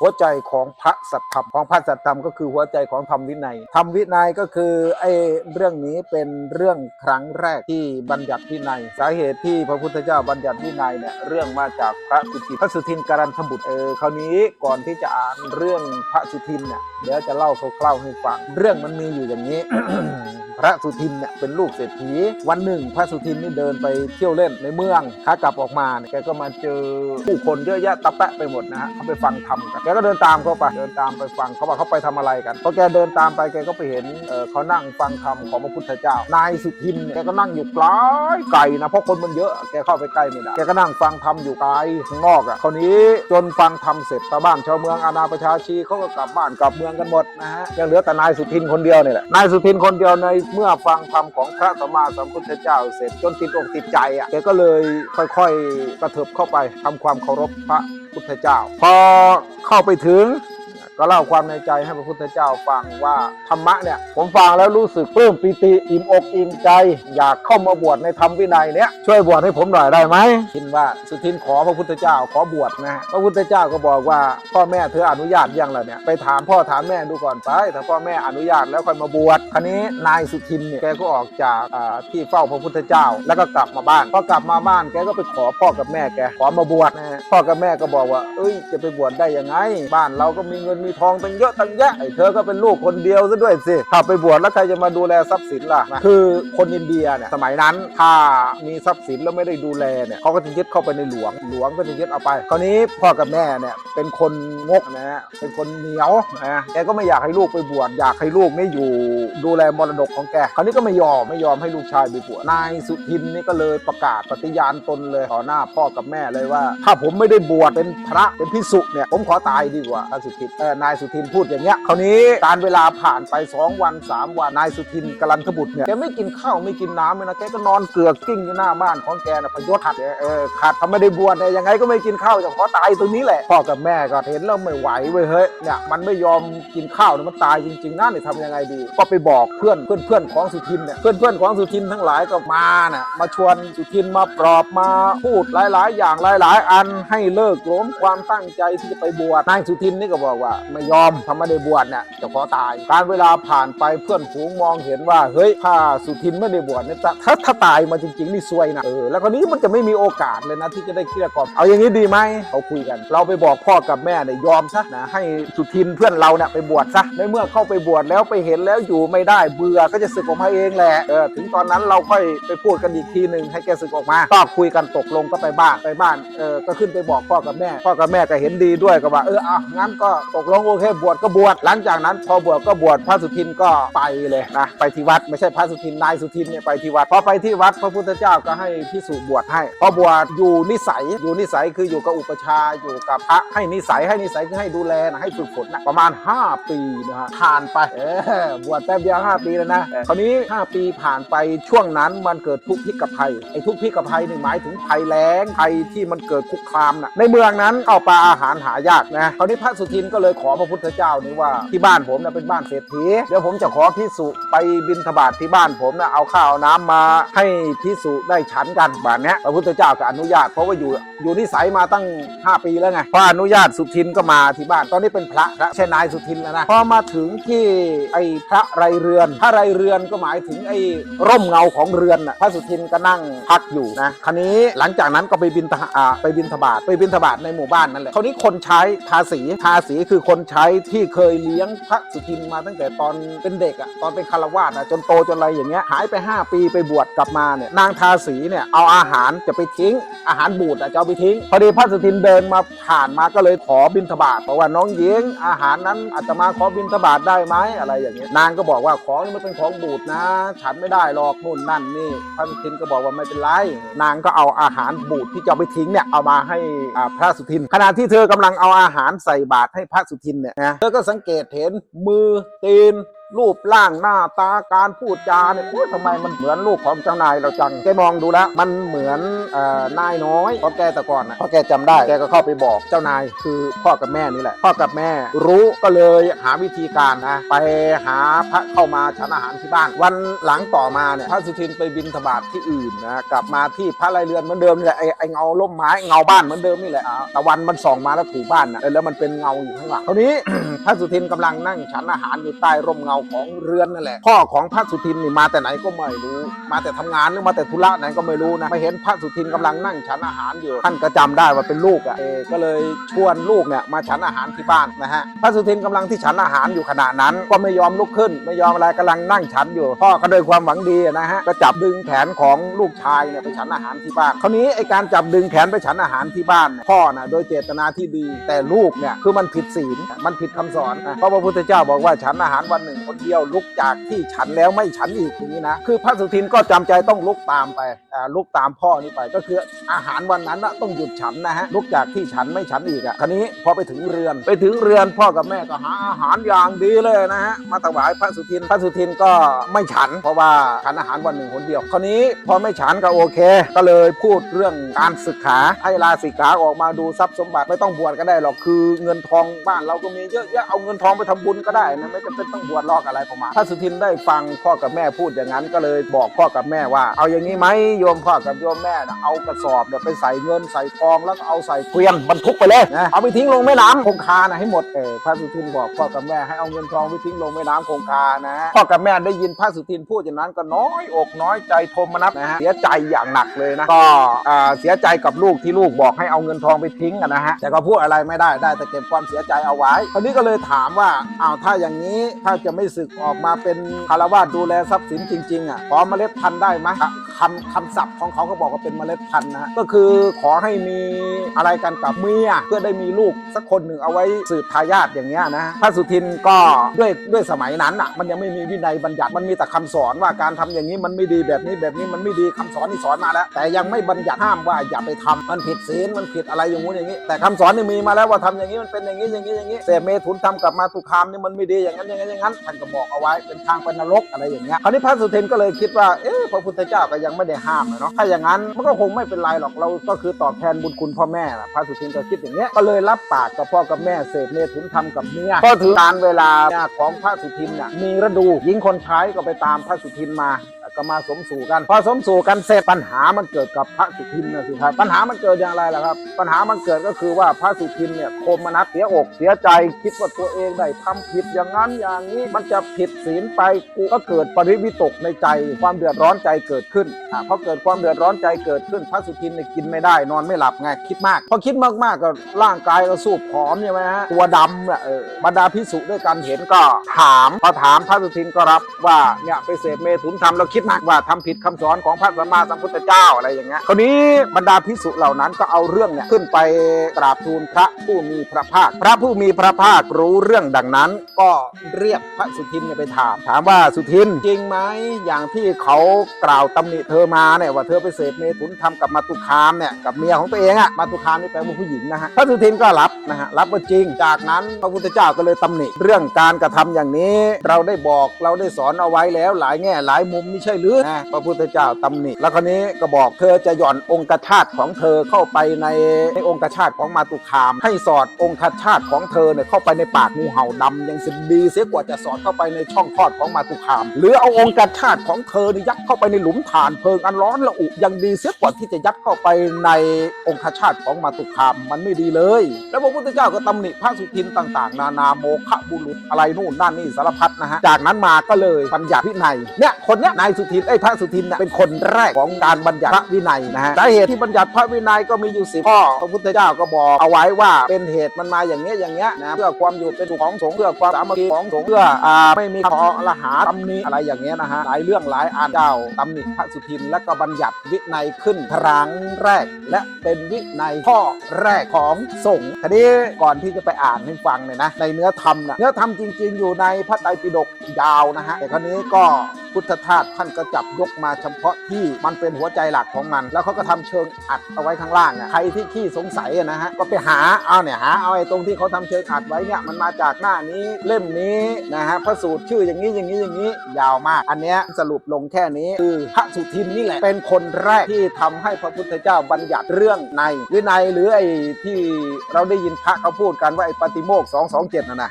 หัวใจของพระสัตธรรมของพระสัตธรรมก็คือหัวใจของธรรมวินัยธรรมวินัยก็คือไอ้เรื่องนี้เป็นเรื่องครั้งแรกที่บัญญัติวินัย สาเหตุที่พระพุทธเจ้าบัญญัติวินัยเนี่ยเรื่องมาจากพระสุทินพระสุทินการันทบุตรเออคราวนี้ก่อนที่จะอ่านเรื่องพระสุทินเนี่ยเดี๋ยวจะเล่าคร่าวๆให้ฟัง เรื่องมันมีอยู่อย่างนี้พระสุทินเนี่ยเป็นลูกเศรษฐีวันหนึ่ง พระสุทินนี่เดินไปเที่ยวเล่นในเมืองขากลับออกมาเนี่ยแกก็มาเจอผู้คนเยอะแยะตะแปะไปหมดนะฮะเขาไปฟังธรรมกันแกก็เดินตามเขาไป เดินตามไปฟังเขาว่าเขาไปทำอะไรกันพอแกเดินตามไปแกก็ไปเห็นเเขานั่งฟังธรรมของพระพุทธเจ้า นายสุทินแกก็นั่งอยู่ไกลไกลนะเพราะคนมันเยอะแกเข้าไปใกล้ไม่ได้แกก็นั่งฟังธรรมอยู่ไกลข้างนอกอะคราวนี้จนฟังธรรมเสร็จชาวบ้านชาวเมืองอาณาประชาชีเขาก็กลับบ้านกลับเมืองกันหมดนะฮะยังเหลือแต่นายสุทินคนเดียวเนี่ยแหละนายสุทินคนเดียวในเมื่อฟังธรรมของพระสัมมาสัมพุทธเจ้าเสร็จจนติดอกติดใจอะแกก็เลยค่อย ๆ กระเถิบเข้าไปทำความเคารพพระพุทธเจ้าพอ เข้าไปถึง ก็เล่าความในใจให้พระพุทธเจ้าฟังว่าธรรมะเนี่ยผมฟังแล้วรู้สึกปลื้มปิติอิ่มอกอิ่มใจ อยากเข้ามาบวชในธรรมวินัยเนี้ยช่วยบวชให้ผมหน่อยได้ไหมคิดว่าสุทินขอพระพุทธเจ้าขอบวชนะพระพุทธเจ้าก็บอกว่าพ่อแม่เธออนุญาตยังล่ะเนี่ยไปถามพ่อถามแม่ดูก่อนไปถ้าพ่อแม่อนุญาตแล้วค่อยมาบวชคราวนี้นายสุทินเนี่ยแกก็ออกจากที่เฝ้าพระพุทธเจ้า แล้วก็กลับมาบ้านพอกลับมาบ้านแกก็ไปขอพ่อกับแม่แกขอมาบวชนะฮะพ่อกับแม่ก็บอกว่าเอ้ยจะไปบวชได้ยังไง บ้านเราก็มีเงินมีทองตั้งเยอะตั้งแยะไอ้เธอก็เป็นลูกคนเดียวซะด้วยสิถ้าไปบวชแล้วใครจะมาดูแลทรัพย์สินล่ะนะคือคนอินเดียเนี่ยสมัยนั้นถ้ามีทรัพย์สินแล้วไม่ได้ดูแลเนี่ยเขาก็จะยึดเข้าไปในหลวง หลวงก็จะยึดเอาไป คราวนี้พ่อกับแม่เนี่ยเป็นคนงกนะฮะเป็นคนเหนียวนะแกก็ไม่อยากให้ลูกไปบวชอยากให้ลูกนี่อยู่ดูแลมรดกของแกคราวนี้ก็ไม่ยอมไม่ยอมให้ลูกชายไปบวชนายสุทินนี่ก็เลยประกาศปฏิญาณตนเลยต่อหน้าพ่อกับแม่เลยว่า ถ้าผมไม่ได้บวชเป็นพระเป็นพิสุเนี่ยผมขอตายดีกว่าท่านสุทินเออนายสุทินพูดอย่างเงี้ยคราวนี้การเวลาผ่านไป 2 วัน 3 วันนายสุทินกลันทบุตรเนี่ยแกไม่กินข้าวไม่กินน้ำเลยนะแกก็นอนเกลือกกิ้งอยู่หน้าบ้านของแกนะพยศขัดเออขาดทำไม่ได้บวชเนี่ยยังไงก็ไม่กินข้าวจะขอตายตรงนี้แหละพ่อกับแม่ก็เห็นแล้วไม่ไหวเว้ยเฮ้ยเนี่ยมันไม่ยอมกินข้าวเนี่ยมันตายจริงๆนะเนี่ยทำยังไงดี ก็ไปบอกเพื่อนเพื่อนเพื่อนของสุทินเนี่ยเพื่อนเพื่อนของสุทินทั้งหลายก็มาน่ะมาชวนสุทินมาปลอบมาพูดหลายๆ อย่างหลาย ๆ อันให้เลิกล้มความตั้งใจที่จะไปบวชนายสุทินนี่ก็บอกว่าไม่ยอมทำไม่ได้บวชเนี่ยจะขอตาย การเวลาผ่านไปเพื่อนฝูงมองเห็นว่าเฮ้ยถ้าสุทินไม่ได้บวชเนี่ยถ้าถ้าถ้าตายมาจริงๆนี่ซวยนะเออแล้วคนนี้มันจะไม่มีโอกาสเลยนะที่จะได้เกลี้ยกล่อมเอาอย่างนี้ดีไหมเขาคุยกัน เราไปบอกพ่อกับแม่เนี่ยยอมซะนะให้สุทินเพื่อนเราเนี่ยไปบวชซะในเมื่อเข้าไปบวชแล้วไปเห็นแล้วอยู่ไม่ได้เบื่อก็จะสึกออกมาเองแหละเออถึงตอนนั้นเราค่อยไปพูดกันอีกทีหนึ่งให้แกสึกออกมาก็คุยกันตกลงก็ไปบ้านไปบ้านเออก็ขึ้นไปบอกพ่อกับแม่ พ่อกับแม่ก็เห็นดีด้วยก็ว่าเอออะงั้นก็ตกลงองโอเคบวชก็บวชหลังจากนั้น พอบวชก็บวชพระสุทินก็ไปเลยนะไปที่วัดไม่ใช่พระสุทินนายสุทินเนี่ยไปที่วัดพอไปที่วัดพระพุทธเจ้าก็ให้พิสุบวชให้ พอบวชอยู่นิสัยอยู่นิสัยคืออยู่กับอุปชาอยู่กับพระให้นิสัยให้นิสัยคือให้ดูแลนะให้ฝึกฝนนะประมาณ 5 ปีนะฮะผ่านไปบวชแป๊บเดียว5 ปีแล้วนะคราวนี้ 5 ปีผ่านไปช่วงนั้นมันเกิดทุกข์พิกภัยไอ้ทุกข์พิกภัยนี่หมายถึงภัยแล้งภัยที่มันเกิดคุกคามนะในเมืองนั้นข้าปลาอาหารหายากนะคราวนี้พระสุทินก็เลยขอพระพุทธเจ้านี่ว่าที่บ้านผมนะเป็นบ้านเศรษฐีเดี๋ยวผมจะขอพิสุไปบิณฑบาตที่บ้านผมนะเอาข้าวน้ำมาให้พิสุได้ฉันกันแบบนี้พระพุทธเจ้าก็อนุญาตเพราะว่าอยู่อยู่นิสัยมาตั้ง 5 ปีแล้วไงพออนุญาตสุทินก็มาที่บ้านตอนนี้เป็นพระแล้วใช่นายสุทินแล้วนะพอมาถึงที่ไอ้พระไรเรือน พระไรเรือนก็หมายถึงไอ้ร่มเงาของเรือนน่ะพระสุทินก็นั่งพักอยู่นะคราวนี้หลังจากนั้นก็ไปบินไปบินทบาทไปบินทบาทในหมู่บ้านนั่นแหละคราวนี้คนใช้ทาสีทาสีคือคนใช้ที่เคยเลี้ยงพระสุทินมาตั้งแต่ตอนเป็นเด็กอะตอนเป็นคารวาสอะจนโตจนอะไรอย่างเงี้ยหายไป 5 ปีไปบวชกลับมาเนี่ยนางทาสีเนี่ยเอาอาหารจะไปทิ้ง อาหารบูดอะจะเอาไปทิ้ง พอดีพระสุทินเดินมาผ่านมาก็เลยขอบินทบาทบอกว่าน้องเย้งอาหารนั้นอาตมาขอบินทบาทได้ไหมอะไรอย่างเงี้ยนางก็บอกว่าของนี่มันเป็นของบูดนะ ฉันไม่ได้หรอกนู่นนั่นนี่พระสุทินก็บอกว่าไม่เป็นไรนางก็เอาอาหารบูดที่จะเอาไปทิ้งเนี่ยเอามาให้อาพระสุทิน ขณะที่เธอกำลังเอาอาหารใส่บาตรให้พระสุทินเนี่ยนะแล้วก็สังเกตเห็นมือตีน รูปร่างหน้าตาการพูดจาเนี่ยโอ้ยทำไมมันเหมือนลูกของเจ้านายเราจังแกมองดูแล้ว มันเหมือนเอ่อนายน้อยเพราะแกแต่ก่อนนะเพราะแกจำได้แกก็เข้าไปบอกเจ้านายคือพ่อกับแม่นี่แหละ พ่อกับแม่รู้ก็เลยหาวิธีการนะ ไปหาพระเข้ามาฉันอาหารที่บ้าน วันหลังต่อมาเนี่ยพระสุทินไปบินธบาตที่อื่นนะกลับมาที่พระไรเรือนเหมือนเดิมนี่แหละไอ้ไอเงาล่มไม้เงาบ้านเหมือนเดิมนี่แหละอ่าตะวันมันส่องมาแล้วถูบ้านนะแล้วมันเป็นเงาอยู่ข้างหลังคราวนี้พระสุทินกำลังนั่งฉันอาหารอยู่ใต้ร่มเงาของเรือนนั่นแหละพ่อของพระสุทินนี่มาแต่ไหนก็ไม่รู้ มาแต่ทำงานหรือมาแต่ธุระไหนก็ไม่รู้นะมาเห็นพระสุทินกำลังนั่งฉันอาหารอยู่ท่านก็จำได้ว่าเป็นลูกอะเอก็เลยชวนลูกเนี่ยมาฉันอาหารที่บ้านนะฮะพระสุทินกำลังที่ฉันอาหารอยู่ขณะนั้น ก็ไม่ยอมลุกขึ้น ไม่ยอมอะไรกำลังนั่งฉันอยู่ พ่อก็โดวยความหวังดีนะฮะก็จับดึงแขนของลูกชายเนี่ยไปฉันอาหารที่บ้านคราวนี้ไอการจับดึงแขนไปฉันอาหารที่บ้านพ่อนะโดยเจตนาที่ดี แต่ลูกเนี่ยคือมันผิดศีลมันผิดคำสอนนะเพราะพระพุทธเจ้าบอกว่าฉันอาหารวันหนึ่งคนเดียวลุกจากที่ฉันแล้วไม่ฉันอีกอย่างนี้นะคือพระสุทินก็จำใจต้องลุกตามไปลุกตามพ่อนี่ไป ก็คืออาหารวันนั้นนะต้องหยุดฉันนะฮะลุกจากที่ฉันไม่ฉันอีกอะคราวนี้พอไปถึงเรือน ไปถึงเรือนพ่อกับแม่ก็หาอาหารอย่างดีเลยนะฮะมาถวายพระสุทินพระสุทินก็ไม่ฉัน เพราะว่าฉันอาหารวันหนึ่งคนเดียว คราวนี้พอไม่ฉันก็โอเค ก็เลยพูดเรื่องการศึกขาให้ลาสิกขาออกมาดูทรัพย์สมบัติไม่ต้องบวชก็ได้หรอกคือเงินทองบ้านเราก็มีเยอะแยะเอาเงินทองไปทำบุญก็ได้นะไม่จำเป็นต้องบวชลอกอะไรประมาณพระสุทินได้ฟังพ่อกับแม่พูดอย่างนั้นก็เลยบอกพ่อกับแม่ว่า เอาอย่างนี้ไหมโยมพ่อกับโยมแม่น่ะเอากระสอบเนี่ยไปใส่เงินใส่ทองแล้วก็เอาใส่เกวียนบรรทุกไปเลยนะเอาไปทิ้งลงแม่น้ำคงคานะให้หมดเออพระสุทินบอกพ่อกับแม่ให้เอาเงินทองไปทิ้งลงแม่น้ำคงคานะพ่อกับแม่ได้ยินพระสุทินพูดอย่างนั้นก็น้อยอกน้อยใจโทมนัสนะฮะเสียใจอย่างหนักเลยนะก็อ่าเสียใจกับลูกที่ลูกบอกให้เอาเงินทองไปทิ้งอะนะฮะแต่ก็พูดอะไรไม่ได้ได้แต่เก็บความเสียใจเอาไว้คราวนี้ก็เลยถามว่าอ้าวถ้าอย่างนี้ถ้าจะไม่สึกออกมาเป็นคารวาสดูแลทรัพย์สินจริงๆอะขอเมล็ดพันธุ์ได้ไหมคำคำศัพท์ของเขาก็บอกว่าเป็นเมล็ดพันธุ์นะก็คือขอให้มีอะไรกันกับเมียเพื่อได้มีลูกสักคนหนึ่งเอาไว้สืบทายาทอย่างเงี้ยนะพระสุทินก็ด้วยด้วยสมัยนั้นอะมันยังไม่มีวินัยบัญญัติมันมีแต่คำสอนว่าการทำอย่างนี้มันไม่ดีแบบนี้แบบนี้มันไม่ดีคำสอนนี่สอนมาแล้ว แต่ยังไม่บัญญัติห้ามว่าอย่าไปทำมันผิดศีลมันผิดอะไรอย่างงู้นอย่างนี้ แต่คำสอนนี่มีมาแล้วว่าทำอย่างนี้มันเป็นอย่างนี้อย่างนี้อย่างนี้เสพเมถุนทำกับมาตุคามนี่มันไม่ดีอย่างนั้นอย่างนั้นอย่างนั้นท่านก็บอกเอาไว้เป็นทางเป็นนรกอะไรอย่างเงี้ยคราวนี้พระสุเทนก็เลยคิดว่าเอ๊ะพระพุทธเจ้าก็ยังไม่ได้ห้ามเลยเนาะถ้าอย่างนั้นมันก็คงไม่เป็นไรหรอกเราก็คือตอบแทนบุญคุณพ่อแม่ล่ะพระสุเทนก็คิดอย่างเงี้ยก็เลยรับปากกับพ่อกับแม่เสพเมถุนทำกับเมียก็ถือการเวลาของพระสุทินน่ะมีฤดูหญิงคนใช้ก็ไปตามพระสุทินมา ก็มาสมสู่กัน พอสมสู่กันเสร็จปัญหามันเกิดกับพระสุทินนะสิครับ ปัญหามันเกิดอย่างไรล่ะครับ ปัญหามันเกิดก็คือว่าพระสุทินเนี่ยโคมนัสเสียอกเสียใจคิดว่าตัวเองได้ทำผิดอย่างนั้นอย่างนี้มันจะผิดศีลไปกูก็เกิดปริวิตกในใจความเดือดร้อนใจเกิดขึ้นอ่าพอเกิดความเดือดร้อนใจเกิดขึ้น พระสุทินเนี่ยกินไม่ได้ นอนไม่หลับไงคิดมากพอคิดมากๆก็ร่างกายก็สูบผอมใช่ไหมฮะตัวดำเนี่ยบรรดาพิสุด้วยกันเห็นก็ถามพอถามพระสุทินก็รับว่าเนี่ยไปเสพเมถุนทำแล้วคิดมากว่าทำผิดคำสอนของพระสัมมาสัมพุทธเจ้าอะไรอย่างเงี้ยคราวนี้บรรดาพิสุเหล่านั้นก็เอาเรื่องเนี่ยขึ้นไปกราบทูลพระผู้มีพระภาค พระผู้มีพระภาครู้เรื่องดังนั้น ก็เรียกพระสุทินไปถาม ถามว่าสุทินจริงไหมอย่างที่เขากล่าวตำหนิเธอมาเนี่ยว่าเธอไปเสพเมถุนทำกับมาตุคามเนี่ยกับเมียของตัวเองอะมาตุคามนี่แปลว่าผู้หญิงนะฮะพระสุทินก็รับนะฮะรับว่าจริง จากนั้นพระพุทธเจ้าก็เลยตำหนิ เรื่องการกระทำอย่างนี้ เราได้บอกเราได้สอนเอาไว้แล้วหลายแง่หลายมุมไม่ใช่หรือนะพระพุทธเจ้าตำหนิแล้วคราวนี้ก็บอกเธอจะหย่อนองค์ชาติของเธอเข้าไปในในองค์ชาติของมาตุคาม ให้สอดองค์ชาติของเธอเนี่ยเข้าไปในปากงูเห่าดำยังสิดีเสียกว่าจะสอดเข้าไปในช่องคลอดของมาตุคาม หรือเอาองค์ชาติของเธอนี่ยัดเข้าไปในหลุมฐานเพลิงอันร้อนระอุยังดีเสียกว่าที่จะยัดเข้าไปในองค์ชาติของมาตุคามมันไม่ดีเลย แล้วพระพุทธเจ้าก็ตำหนิพระสุทินต่างๆ นานาโมฆะบุรุษอะไรนู่นนั่นนี่สารพัดนะฮะจากนั้นมาก็เลยบัญญัติวินัยเนี่ยคนเนี้ยนายสุทินไอ้ยพระสุทินเนี่ยเป็นคนแรกของการบัญญัติพระวินัยนะฮะสาเหตุที่บัญญัติพระวินัยก็มีอยู่สิบข้อพระพุทธเจ้าก็บอกเอาไว้ว่าเป็นเหตุมันมาอย่างเงี้ยอย่างเงี้ยนะเพื่อความอยู่เป็นสุขของสงฆ์เพื่อความสามัคคีของสงฆ์เพื่ออ่าไม่มีขอละหาตำหนิอะไรอย่างเงี้ยนะฮะหลายเรื่องหลายอันเจ้าตำหนิพระสุทินและก็บัญญัติวินัยขึ้นครั้งแรก และเป็นวินัยข้อแรกของสงฆ์ทีนี้ก่อนที่จะไปอ่านให้ฟังเนี่ยนะในเนื้อธรรมนะเนื้อธรรมจริง ๆ อยู่ในพระไตรปิฎกยาวนะฮะแต่คราวนี้ก็พุทธทาสท่านก็จับยกมาเฉพาะที่มันเป็นหัวใจหลักของมัน แล้วเขาก็ทำเชิงอัดเอาไว้ข้างล่างใครที่ขี้สงสัยนะฮะก็ไปหาเอาเนี่ยหาเอาไอ้ตรงที่เขาทำเชิงอัดไว้เนี่ยมันมาจากหน้านี้เล่มนี้นะฮะพระสูตรชื่ออย่างนี้อย่างนี้อย่างนี้ยาวมาก อันเนี้ยสรุปลงแค่นี้คือพระสุทินนี่แหละเป็นคนแรกที่ทำให้พระพุทธเจ้าบัญญัติเรื่องในวินัยหรือไอ้ที่เราได้ยินพระเขาพูดกันว่าไอ้ปฏิโมกข์227น่ะนะ